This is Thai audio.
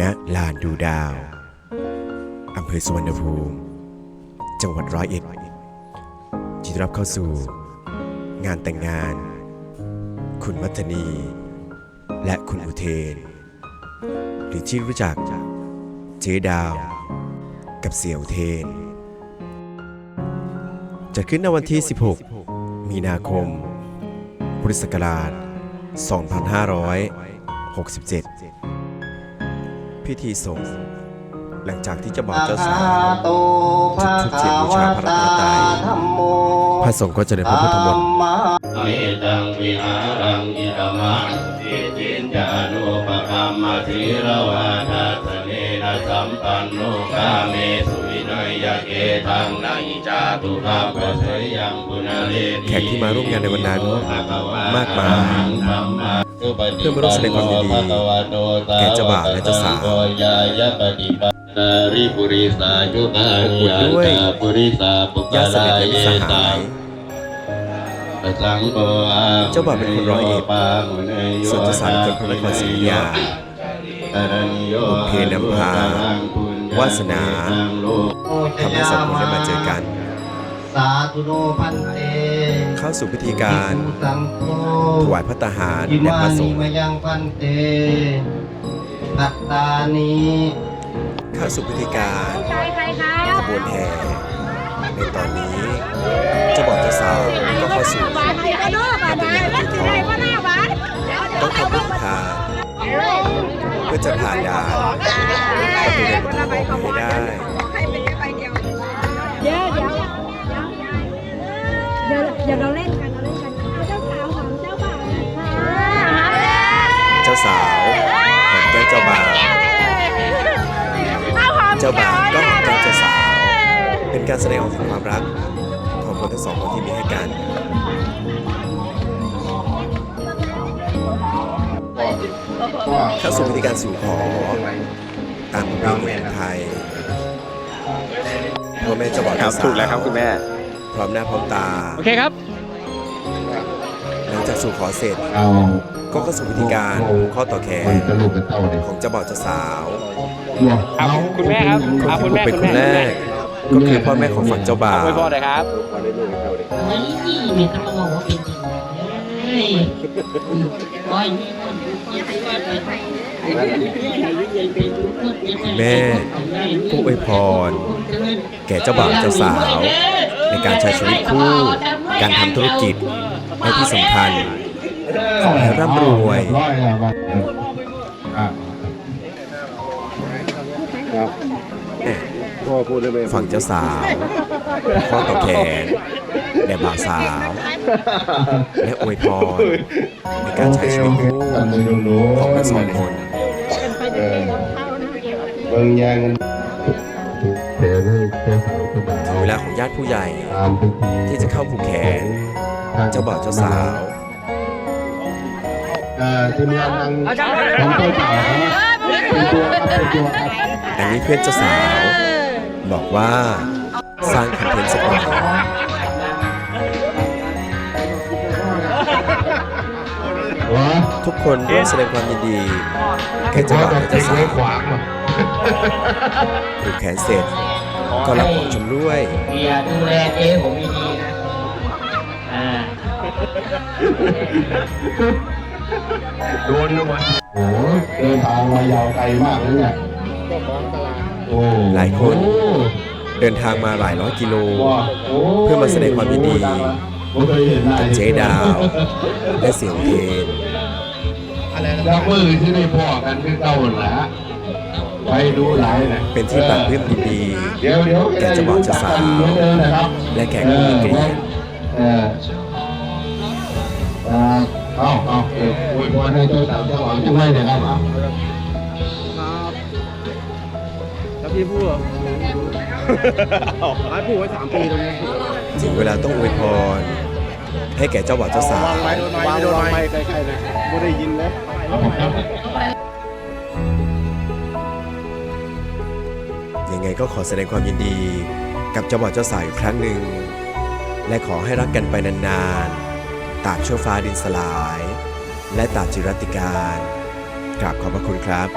ณลานดูดาว อำเภอสุวรรณภูมิ จังหวัดร้อยเอ็ดยินดีรับเข้าสู่ งานแต่งงาน คุณมัทนี และคุณอุเทน หรือที่รู้จักเจดาว กับเสี่ยวเทน จะขึ้นในวันที่ 16 มีนาคม พุทธศักราช 2567 พิธีสงฆ์หลังจากที่เจะบอกเจ้าสาวโตภะจุดเทียนบูชาพระรัตนตรัยธรรมโมพระสงฆ์ก็จะเดินพระพุทธมนต์ธัมมาเอตังวิหารังอิรมังสิจินจานุปกรรมธีรวาทัสเนนะสัมปันโนกาเมสุวินัยยเกทังนาอิจาตุภาปเสยยังปุณเลนีแขกที่มาร่วมงานในวันนั้นมากมาย เพื่เพื่อมาร่วมแสดงความยินดีแก่เจ้าบ่าวและเจ้าสาวยายะปฏิปันนาริปุริสายุกาอบอุ่นด้วยปุริสาปุกญาติสนิทและมิตรสหายเจ้าบ่าวเป็นคนร้อยเอ็ดส่วนเจ้าสาวเป็นคนพระนครศรีอยุธยาบุพเพนำพาวาสนาทำให้สองคนได้มาเจอกัน สาธุโนพันเต เข้าสู่พิธีการสังโฆถวายพระตาหารอิและมาพระสนิงฆ์มยังพันเตตัตตานีเข้าสู่พิธีการใครใครคะขบวนแห่ในตอนนี้เจ้าบ่าวเจ้าสาวก็เข้าสู่บาทไหนก็นอกบาทไหนแล้วสิไหนว่าหน้าบาทต้องทำพิธีทานเพื่อจะผ่านด่านประตูเงินประตูทองให้ได้ เดี๋ยวเดี๋ยวเดี๋ยวเดี๋ยวเราเล่นกันเราเล่นกันเจ้าสาวของเจ้าบ่าวนะคะเจ้าสาวหอมแก้มเจ้าบ่าวเจ้าบ่าวก็หอมแก้มเจ้าสาว เป็นการแสดงออกถึงความรักของคนทั้งสองคนที่มีให้กันเข้าสู่พิธีการสู่ขอตามประเพณีของไทยพ่อแม่เจ้าบ่าวครัเจ้าบสาว ถูกแล้วครับคุณแม่ พร้อมหน้าพร้อมตา โอเคครับ หลังจากสู่ขอเสร็จ เอาก็เข้าสู่พิธีการผูกข้อต่อแขมันนจะลูกเป็นเต้าเลยของเจ้าบ่าวเจ้าสาวครับคุณแม่ครับคนเอาที่คุณผูกแม่เป็นคุณคนแม่แรกก็คือพ่อแม่ของฝั่งเจ้าบ่าว อวยพรเลยครับเฮ้ยไม่ต้องมาบอกว่าเป็นจริงเฮ้ยโอ้ยมีคนมีคนว่าไปแม่ผู้อวยพร แก่เจ้าบ่าวเจ้าสาว ในการใช้ชีวิตคู่ การทำธุรกิจและที่สำคัญ ขอให้ร่ำรวยร้อยแล้วครับอะฝั่งเจ้าสาวข้อต่อแขนแด่บ่าวสาว และอวยพรในการใช้ชีวิตคู่ของทั้งสองคน เบิ่งแยงกัน เวเจ้าบ่าวถึงเวลาของญาติผู้ใหญ่ ที่จะเข้าผูกแขน เจ้าบ่าวเจ้าสาวเออทีมงานทางของเจ้าสาวเป็นตัวครับเป็นตัวครับอันนี้เพื่อนเจ้าสาว บอกว่าสร้างคอนเทนต์สักหน่อยทุกคนร่วมแสดงความยินดีแก่เจ้าบ่าวและจะเจ้าสาไว้วขวางอะ ผูกแขนเสร็จ ก็รับของชำร่วย เมียดูแลเจ๊ผมดีๆนะอ่าโดนนะวันโอ้โหเดินทางมายาวไกลมากเลยเนี่ยโอ้หลายคน เดินทางมาหลายร้อยกิโลว้าโเพื่อมาแสดงความยินดี ผมเคยเห็นหน้ากับเจ๊ดาว และเสียงเพลง แล้วมือที่ได้พ่อกันคือเก่าหละ ไปดูหลายนะเป็นที่ปรับเพื่มยินดีเดี๋ยวเดี๋ยวแก่เจ้าบ่าวเจ้าสาวเหมือนเดิมนะครับและแขกผู้มีเกียรติเออเออเอาเอาเอออวยพรให้เจ้าสาวเจ้าบ่าวจังไรเนี่ยครับเอาแล้วพี่พูดเหรอให้พูดไว้สามปีตรงนี้ถึงเวลาต้องอวยพรให้แก่เจ้าบ่าวเจ้าสาววางไว้วางวางไม่ใกล้ๆเลยไม่ได้ยินเลย ไงก็ขอแสดงความยินดี กับเจ้าบ่าวเจ้าสาวอีกครั้งหนึ่ง และขอให้รักกันไปนานๆตราบชั่วฟ้าดินสลาย และตราบจิรติการ กราบขอบพระคุณครับ